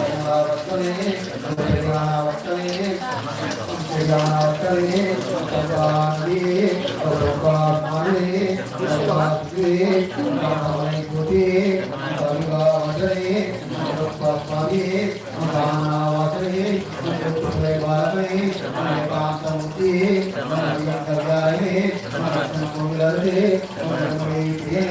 वक्तुभिः वक्तुभिः वक्तुभिः सर्वाभिः सर्वाभिः सर्वाभिः महामणिकुतिः सर्वाभिः सर्वाभिः महानावासभिः सर्वैवाभिः सर्वासमुतिः सर्वकर्ताभिः सर्वकुलभिः सर्वैः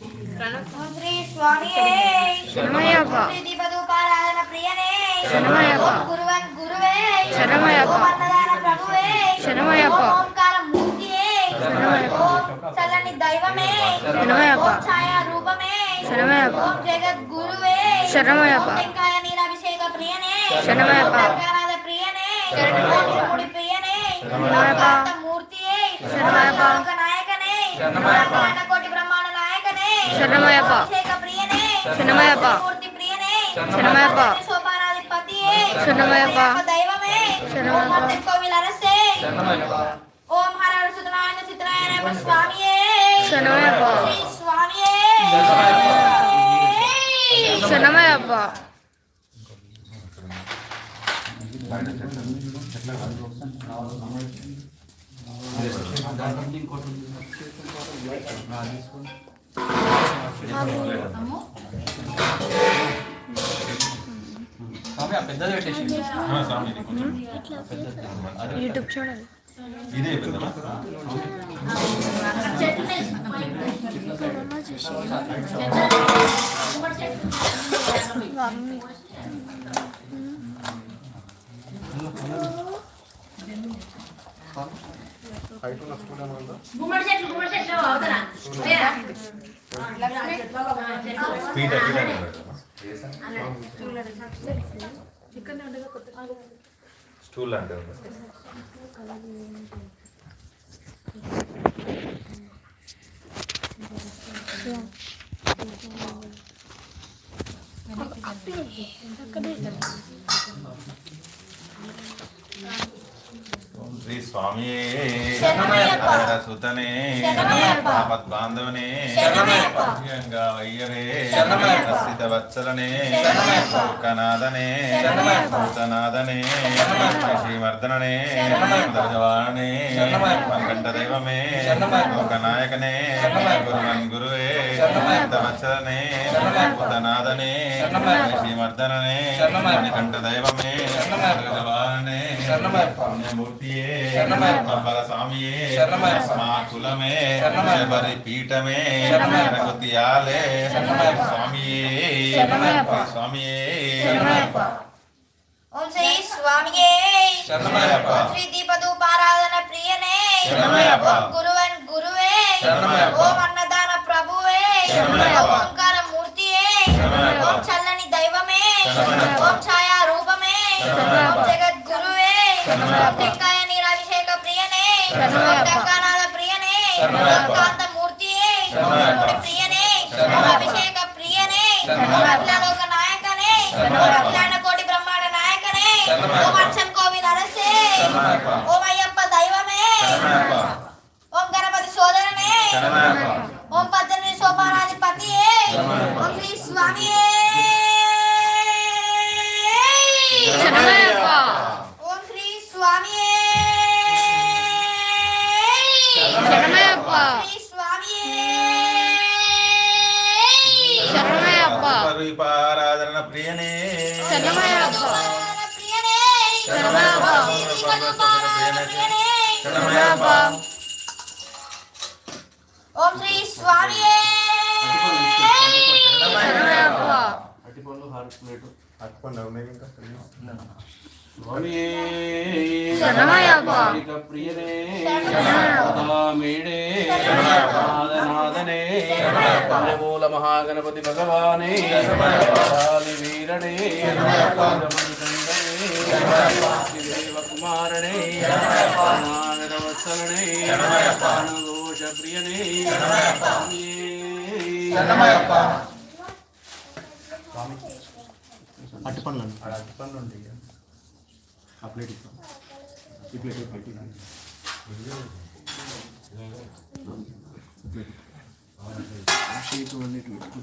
శ్రీ స్వామియే శరణమయ్యప్ప శ్రీ దీపదూపారాధన ప్రియనే శరణమయ్యప్ప. ఓం గురువన్ గురువే శరణమయ్యప్ప. ఓం అన్నదాన ప్రభువే శరణమయ్యప్ప. ఓం ఓంకార మూర్తియే శరణమయ్యప్ప. ఓం చల్లని దైవమే శరణమయ్యప్ప. ఓం ఛాయా రూపమే శరణమయ్యప్ప. ఓం జగద్ గురువే శరణమయ్యప్ప. ఓం టెంకాయ నీరాభిషేక ప్రియనే శరణమయ్యప్ప. ఓం టంకానాథ ప్రియనే ఓం ఇరుముడి ప్రియనే శరణమయ్యప్ప. ఓం మూర్తియే శరణమయ్యప్ప. లోక నాయకనే బ్రహ్మాండ కోటి బ్రహ్మాండ నాయకనే శరణమయ్యప్ప. అభిషేక ప్రియనే శరణమయ్యప్ప. మూర్తి ప్రియనే శరణమయ్యప్ప. శోభానాధిపతియే శరణమయ్యప్ప. దైవమే శరణమయ్యప్ప. ఓం మర్తిన్ ఓం హర సుతనాయన చిత్రాయన స్వామియే శరణమయ్యప్ప. శ్రీ స్వామియే శరణమయ్యప్ప స్వామి ఆ పెద్దది పెట్టేసి యూట్యూబ్ చూడాలి ఇదే పెద్దమా పీట పీట స్టూల్ అంటే ఓం శ్రీ స్వామి. సుతనే శరణమయ్యప్ప. ఆపద్ బాంధవనే శరణమయ్యప్ప. గంగా శరణమయ్యప్ప. రసిత వత్సలనే. లోకనాథనే. భూతనాథనే. దశవాణనే శరణమయ్యప్ప. వెంకట దైవమే. లోకనాయకనే. గురువన్ గురువే శరణమయ్యప్ప. వత్సలనే శరణమయ్యప్ప. భూతనాథనే శరణమయ్యప్ప. శ్రీవర్ధననే శరణమయ్యప్ప. మణికంఠ దైవమే శరణమయ్యప్ప. దశవాణనే శరణమయ్యప్ప. పుణ్యమూర్తియే శరణమయ్యప్ప. పంపల స్వామియే శరణమయ్యప్ప. మా కులమే శరణమయ్యప్ప. శబరి పీఠమే శరణమయ్యప్ప. గణపతియాలే శరణమయ్యప్ప. స్వామియే శరణమయ్యప్ప. స్వామియే శరణమయ్యప్ప. ఓం శ్రీ స్వామియే శరణమయ్యప్ప. ఓం శ్రీ దీపదూపారాధన ప్రియనే శరణమయ్యప్ప. ఓం గురువన్ గురువే శరణమయ్యప్ప. ఓం అన్నదాన ప్రభువే శరణమయ్యప్ప. ఓం ఓంకార మూర్తియే శరణమయ్యప్ప. ఓం చల్లని దైవమే శరణమయ్యప్ప. ఓం ఛాయా రూపమే శరణమయ్యప్ప. ఓం జగద్ గురువే శరణమయ్యప్ప. ఓం టెంకాయ నీరాభిషేక ప్రియనే శరణమయ్యప్ప. ఓం టంకానాథ ప్రియనే శరణమయ్యప్ప. ఓం కాంత మూర్తియే శరణమయ్యప్ప. ఓం ప్రియనే ఓం శరణమయ్యప్ప. అభిషేక ప్రియనే ఓం శరణమయ్యప్ప. అఖిలాలోక నాయకనే ఓం శరణమయ్యప్ప. అఖిలాండ కోటి బ్రహ్మాండ నాయకనే శరణమయ్యప్ప. ఓం అర్చన్ కోవిల్ అరసే శరణమయ్యప్ప. ఓం అయ్యప్ప ప్రియనే. మేడే నాదనాదనే మూల మహాగణపతి భగవానే దేవ కుమారనే నాగరవత్సలనే ఘోష ప్రియనే అట్టి పండ్లు అట్టి పండ్లు ఉంటాయి ఆ ప్లేట్ ఇస్తాం ఈ ప్లేట్ ఈ ప్లేట్ ఇవ్వండి. ఈ ప్లేట్ షేక్ అన్నీ ఇటు పెట్టు.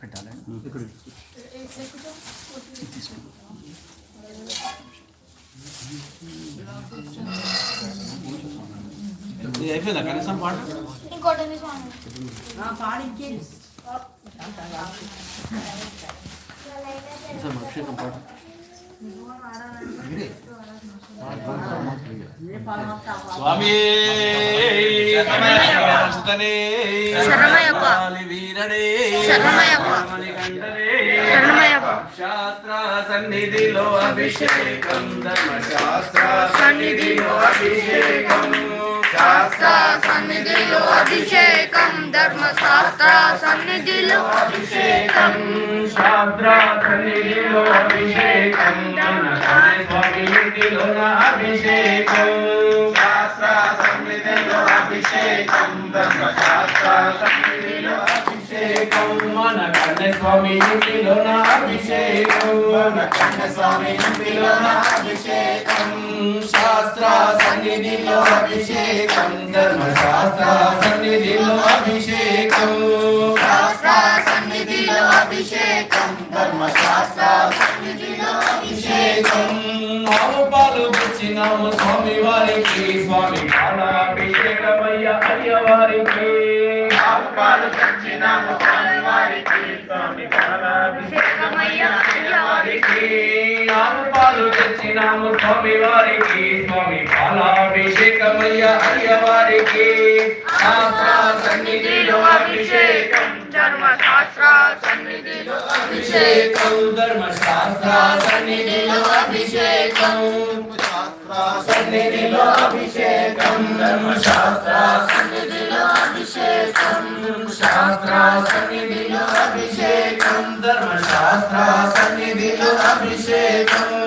పెట్టాలి ఇక్కడ ఇది తీసుకో. ఇది అయిపోయిందా కనీసం పాట ఇంకోటి ఉంది స్వామి సార్ అభిషేకం పాట స్వామి. శాస్త్ర సన్నిధిలో అభిషేకం అభిషేకం శాస్త్ర సన్నిధిలో అభిషేకం ధర్మశాస్త్ర సన్నిధిలో అభిషేకం. శాస్త్ర సన్నిధిలో అభిషేకం సన్నిధిలో అభిషేకం. శాస్త్ర సన్నిధిలో అభిషేకం ధర్మశాస్త్ర సన్నిధిలో అభిషేకం. మన కన్న స్వామి ఇంటిలో అభిషేకం. మన కన్న స్వామి ఇంటిలో అభిషేకం. శాస్త్ర సన్నిధిలో అభిషేకం. ధర్మశాస్త్ర సన్నిధిలో అభిషేకం. శాస్త్ర సన్నిధిలో అభిషేకం. ధర్మశాస్త్ర సన్నిధిలో అభిషేకం. ఆవు పాలు తెచ్చినాము స్వామి వారికి స్వామి పాలాభిషేకమయ్య అయ్య వారికి ఆవు పాలు తెచ్చినాము స్వామి వారికి స్వామి పాలాభిషేకమయ్య అయ్య వారికి తెచ్చినాము స్వామి వారికి స్వామి పాలాభిషేకమయ్య అయ్య వారికి శాస్త్ర సన్నిధిలో అభిషేకం ధర్మశాస్త్ర సన్నిధిలో అభిషేకం. ధర్మశాస్త్ర సన్నిధిలో అభిషేకం. సన్నిధిలో అభిషేకం ధర్మశాస్త్ర సన్నిధిలో అభిషేకం. శాస్త్ర సన్నిధిలో అభిషేకం. ధర్మశాస్త్ర సన్నిధిలో అభిషేకం.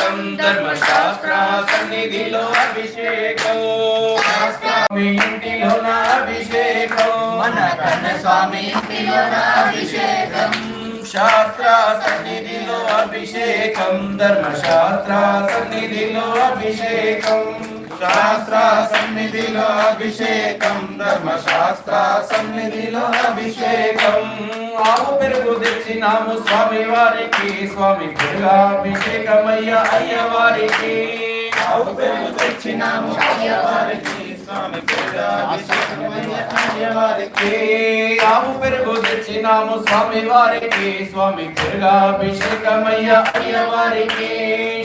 ధర్మశాస్త్ర సన్నిధిలో అభిషేకం స్వామి అభిషేకం. మన స్వామి ఇంటిలోన అభిషేకం. శాస్త్ర సన్నిధిలో అభిషేకం. ధర్మశాస్త్ర సన్నిధిలో అభిషేకం. శాస్త్ర సన్నిధిలో అభిషేకం ధర్మశాస్త్ర సన్నిధిలో అభిషేకం. ఆవు పెరుగు తెచ్చినాము స్వామి వారికి స్వామి పెరుగాభిషేకమయ్య అయ్య వారికి ఆవు పెరుగు తెచ్చినాము అయ్య వారికి స్వామి పెరుగాభిషేకమయ్య అయ్య వారికి ఆవు పెరుగు తెచ్చి తెచ్చినాము స్వామి వారికి స్వామి దుర్గాభిషేకమయ్య. అయ్య వారికి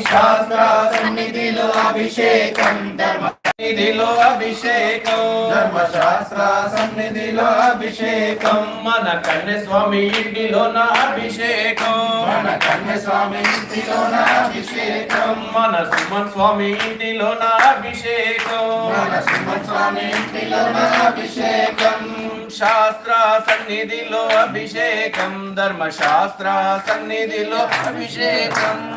శాస్త్ర సన్నిధిలో అభిషేకం ధర్మ సన్నిధిలో అభిషేకం. ధర్మశాస్త్ర సన్నిధిలో అభిషేకం. మన కన్య స్వామి ఇంటిలో నా అభిషేకం. మన కన్య స్వామి ఇంటిలో నా అభిషేకం. మన సుమన్ స్వామి ఇంటిలో నా అభిషేకం. మన సుమన్ స్వామి ఇంటిలో నా అభిషేకం. శాస్త్ర సన్నిధిలో అభిషేకం. ధర్మశాస్త్ర సన్నిధిలో అభిషేకం.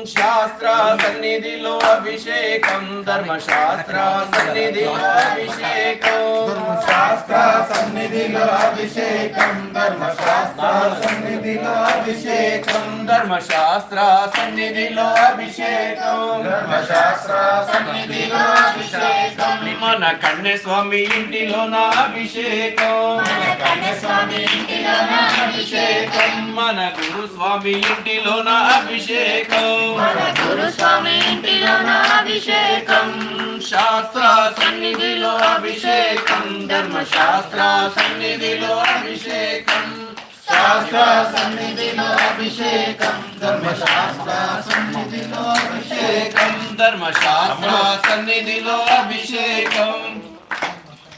శాస్త్ర సన్నిధిలో అభిషేకం. ధర్మశాస్త్ర సన్నిధిలో అభిషేకం. ధర్మశాస్త్ర సన్నిధిలో అభిషేకం. ధర్మశాస్త్ర సన్నిధిలో అభిషేకం. ధర్మశాస్త్ర సన్నిధిలో అభిషేకం. ధర్మశాస్త్ర సన్నిధిలో అభిషేకం. మన కన్నె స్వామి ఇంటిలో నా అభిషేకం అభిషేకం. మన గురు స్వామి ఇంటిలో నా అభిషేకం. మన గురు స్వామి ఇంటిలో నా అభిషేకం. శాస్త్ర సన్నిధిలో అభిషేకం. ధర్మశాస్త్ర సన్నిధిలో అభిషేకం. శాస్త్ర సన్నిధిలో అభిషేకం. ధర్మశాస్త్ర సన్నిధిలో అభిషేకం. ధర్మశాస్త్ర సన్నిధిలో అభిషేకం.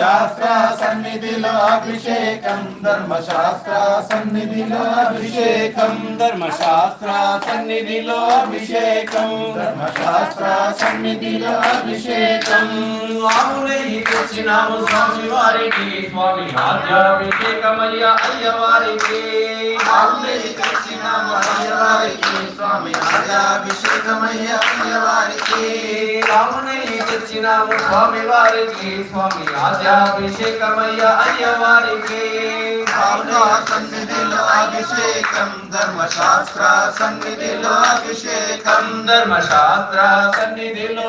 శాస్త్ర సన్నిధిలో అభిషేకం ధర్మశాస్త్ర సన్నిధిలో అభిషేకం. ధర్మశాస్త్ర సన్నిధిలో అభిషేకం. ధర్మశాస్త్ర సన్నిధిలో అభిషేకం. ఆవులే తెచ్చినాము స్వామి వారికి స్వామి ఆధ్యాభిషేకమయ్య అయ్యవారికి. ఆవులే తెచ్చినాము అయ్యవారికి స్వామి ఆధ్యాభిషేకమయ్య అయ్యవారికి. ఆవులే తెచ్చినాము స్వామి వారికి స్వామి ఆధ్యాభిషేకమయ్య అయ్యవారికి సన్నిధిలో అభిషేకం ధర్మశాస్త్ర సన్నిధిలో అభిషేకం ధర్మశాస్త్ర సన్నిధిలో అభిషేకం ధర్మశాస్త్ర సన్నిధిలో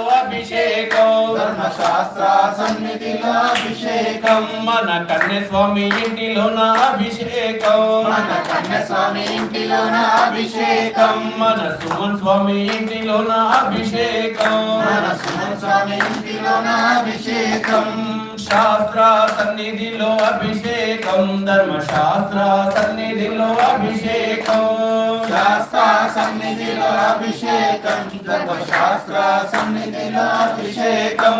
అభిషేకం మన కన్య స్వామి ఇంటిలో నా అభిషేకం మన కన్య స్వామి ఇంటిలో నా అభిషేకం మన సుమన్ స్వామి ఇంటిలో నా అభిషేకం మన సుమన్ స్వామి ఇంటిలో నా అభిషేకం శాస్త్ర సన్నిధిలో అభిషేకం ధర్మశాస్త్ర సన్నిధిలో అభిషేకం శాస్త్ర సన్నిధిలో అభిషేకం ధర్మశాస్త్ర సన్నిధిలో అభిషేకం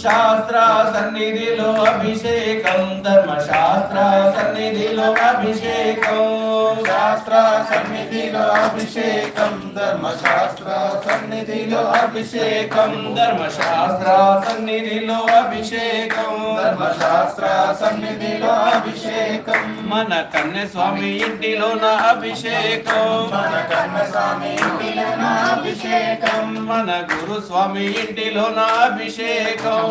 శాస్త్ర సన్నిధిలో అభిషేకం ధర్మశాస్త్ర సన్నిధిలో అభిషేకం. శాస్త్ర సన్నిధిలో అభిషేకం ధర్మశాస్త్ర సన్నిధిలో అభిషేకం. ధర్మశాస్త్ర సన్నిధిలో అభిషేకం. ధర్మశాస్త్ర సన్నిధిలో అభిషేకం. మన కన్య స్వామి ఇంటిలో నా అభిషేకం. మన కన్య స్వామి ఇంటిలో నా అభిషేకం. మన గురు స్వామి ఇంటిలో నా అభిషేకం.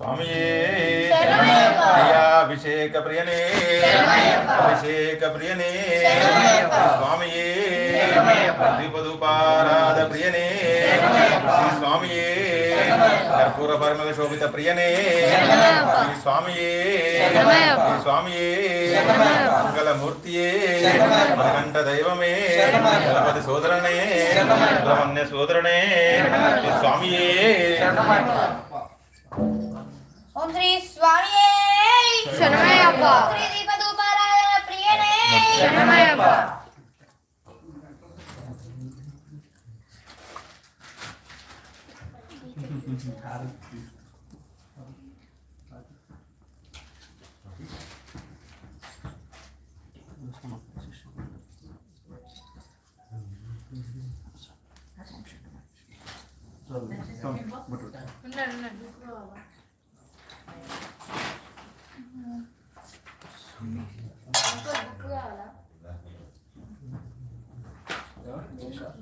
స్వామియే. అభిషేక ప్రియనే. అభిషేక ప్రియనే. స్వామియే. దీపదుపారాధ ప్రియనే. శ్రీ స్వామియే. కర్పూర పరమగ శోభిత ప్రియనే. శ్రీ స్వామియే. శ్రీ స్వామియే. మంగళమూర్తియే. మణికంఠ దైవమే. గణపతి సోదరనే. సుబ్రహ్మణ్య సోదరనే. శ్రీ స్వామియే ఓం శ్రీ స్వామియే శరణమయ్యప్ప శ్రీ దీపదూపారాయణ ప్రియనే శరణమయ్యప్ప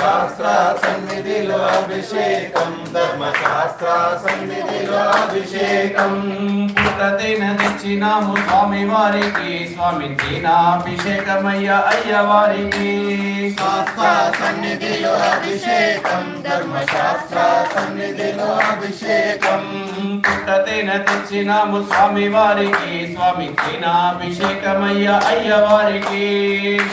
శాస్త్ర సన్నిధిలో అభిషేకం. ధర్మశాస్త్ర సన్నిధిలో అభిషేకం. ప్రతిన తెచ్చినాము స్వామి వారికి స్వామి అభిషేకమయ్య అయ్య వారికి శాస్త్ర సన్నిధిలో అభిషేకం. ధర్మశాస్త్ర సన్నిధిలో అభిషేకం. పుట్టతైన తెచ్చినాము స్వామి వారికి స్వామి అభిషేకమయ్య అయ్య వారికి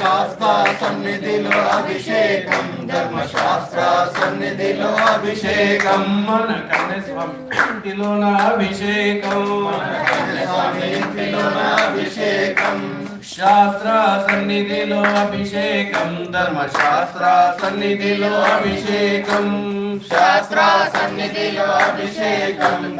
శాస్త్ర సన్నిధిలో అభిషేకం ధర్మశాస్త్ర సన్నిధిలో అభిషేకం. మన కన్య స్వామి ఇంటిలోన అభిషేకం. స్వామి ఇంటిలోన అభిషేకం. శాస్త్ర సన్నిధిలో అభిషేకం. ధర్మశాస్త్ర సన్నిధిలో అభిషేకం. శాస్త్ర సన్నిధిలో అభిషేకం.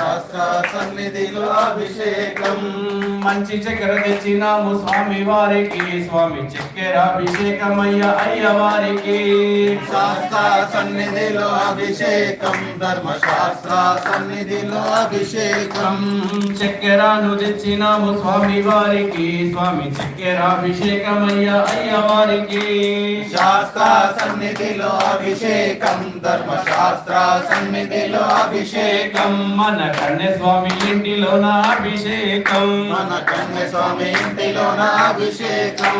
సన్నిధిలో అభిషేకం. మంచి చక్కెర తెచ్చినాము స్వామి వారికి స్వామి చక్కెర అభిషేకమయ్య అయ్య వారికి. శాస్త్ర సన్నిధిలో అభిషేకం ధర్మశాస్త్ర సన్నిధిలో అభిషేకం. చక్కెరను తెచ్చినాము స్వామి వారికి స్వామి చక్కెర అభిషేకమయ్య అయ్య వారికి. శాస్త్ర సన్నిధిలో అభిషేకం ధర్మశాస్త్ర సన్నిధిలో అభిషేకం. మన కన్య స్వామి ఇంటిలోన అభిషేకం. మన కన్య స్వామి ఇంటిలోన అభిషేకం.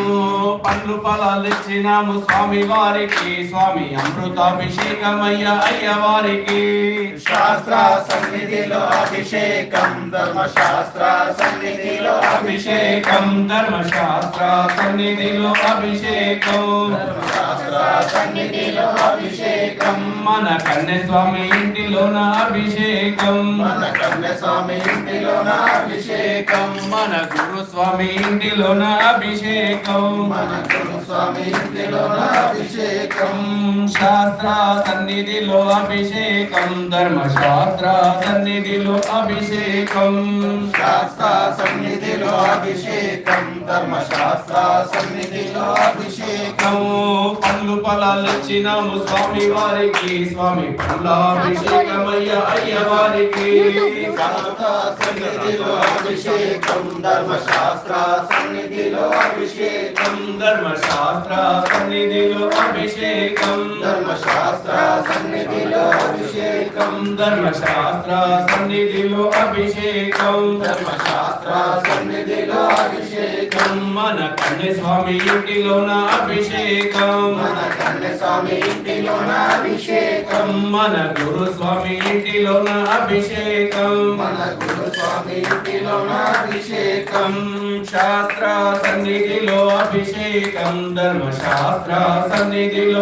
పండ్లు ఫలాలు ఇచ్చినాము స్వామి వారికి. స్వామి అమృతాభిషేకమయ్య అయ్య వారికి. శాస్త్ర సన్నిధిలో అభిషేకం ధర్మశాస్త్ర సన్నిధిలో అభిషేకం. ధర్మశాస్త్ర సన్నిధిలో అభిషేకం. ధర్మశాస్త్ర సన్నిధిలో అభిషేకం. మన కన్య స్వామి ఇంటిలోన అభిషేకం. మన కన్య స్వామి ఇంటిలోన అభిషేకం? మన గురు స్వామి ఇంటిలోన అభిషేకం? మన గురు స్వామి ఇంటిలోన అభిషేకం? శాస్త్ర సన్నిధిలో అభిషేకం. ధర్మశాస్త్ర సన్నిధిలో అభిషేకం. శాస్త్ర సన్నిధిలో అభిషేకం. ధర్మశాస్త్ర సన్నిధిలో అభిషేకం. పండ్లు ఫలాలు ఇచ్చినాము స్వామి వారికి. స్వామి పండ్లాభిషేకమయ్య అయ్య వారికి. సన్నిధిలో అభిషేకం. ధర్మశాస్త్ర సన్నిధిలో అభిషేకం. ధర్మశాస్త్ర సన్నిధిలో అభిషేకం. ధర్మశాస్త్ర సన్నిధిలో అభిషేకం. ధర్మశాస్త్ర సన్నిధిలో అభిషేకం. ధర్మశాస్త్ర సన్నిధిలో అభిషేకం. మన కన్య స్వామి ఇంటిలోన అభిషేకం. మన కన్య స్వామి ఇంటిలోన అభిషేకం. మన గురు స్వామి ఇంటిలోన అభిషేకం. మన గురు స్వామి ఇంటిలోన అభిషేకం. శాస్త్ర సన్నిధిలో అభిషేకం. ధర్మశాస్త్ర సన్నిధిలో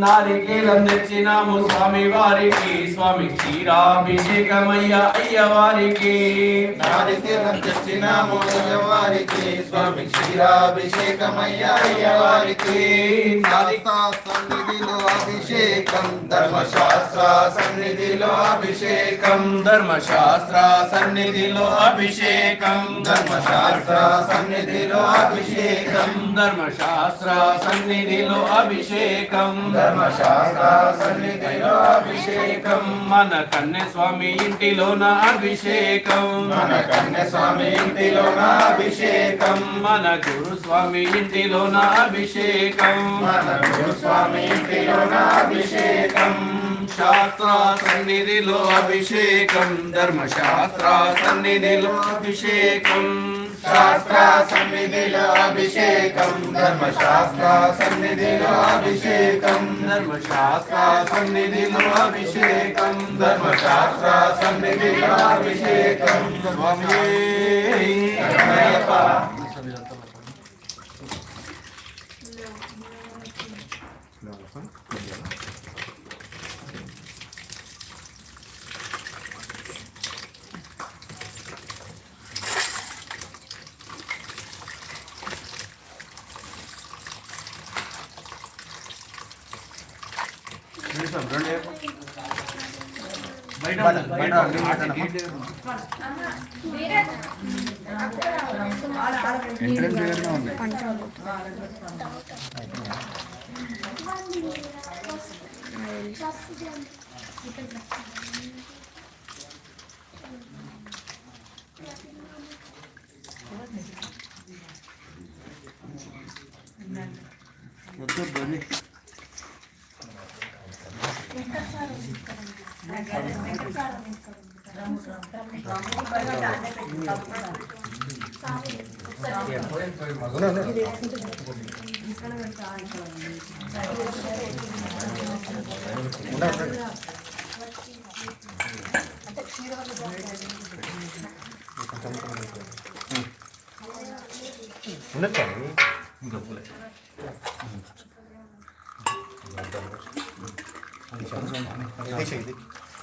నారికేలం తెచ్చినాము స్వామి వారికి స్వామి క్షీరాభిషేకమయ్య అయ్య వారికి నారికేలం తెచ్చినాము వారికి స్వామి క్షీరాభిషేకమయ్య సన్నిధిలో అభిషేకం ధర్మశాస్త్ర సన్నిధిలో అభిషేకం. ధర్మశాస్త్ర సన్నిధిలో అభిషేకం. ధర్మశాస్త్ర సన్నిధిలో అభిషేకం. ధర్మశాస్త్ర సన్నిధిలో అభిషేకం. ధర్మశాస్త్ర సన్నిధిలో అభిషేకం మన కన్య స్వామి ఇంటిలోన అభిషేకం. మన కన్య స్వామి ఇంటిలోన అభిషేకం. మన గురు స్వామి ఇంటిలోన అభిషేకం. మన గురు స్వామి ఇంటిలోన అభిషేకం. శాస్త్ర సన్నిధిలో అభిషేకం. ధర్మశాస్త్ర సన్నిధిలో అభిషేకం. శాస్త్ర సన్నిధిలో అభిషేకం ధర్మశాస్త్ర సన్నిధిలో అభిషేకం ధర్మశాస్త్ర సన్నిధిలో అభిషేకం ధర్మశాస్త్ర సన్నిధిలో అభిషేకం స్వామి ఎంట్రన్స్ దగ్గరనే ఉంది. వద్దు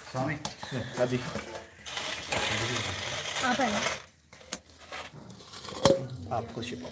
స్వామి. అది 过去吧。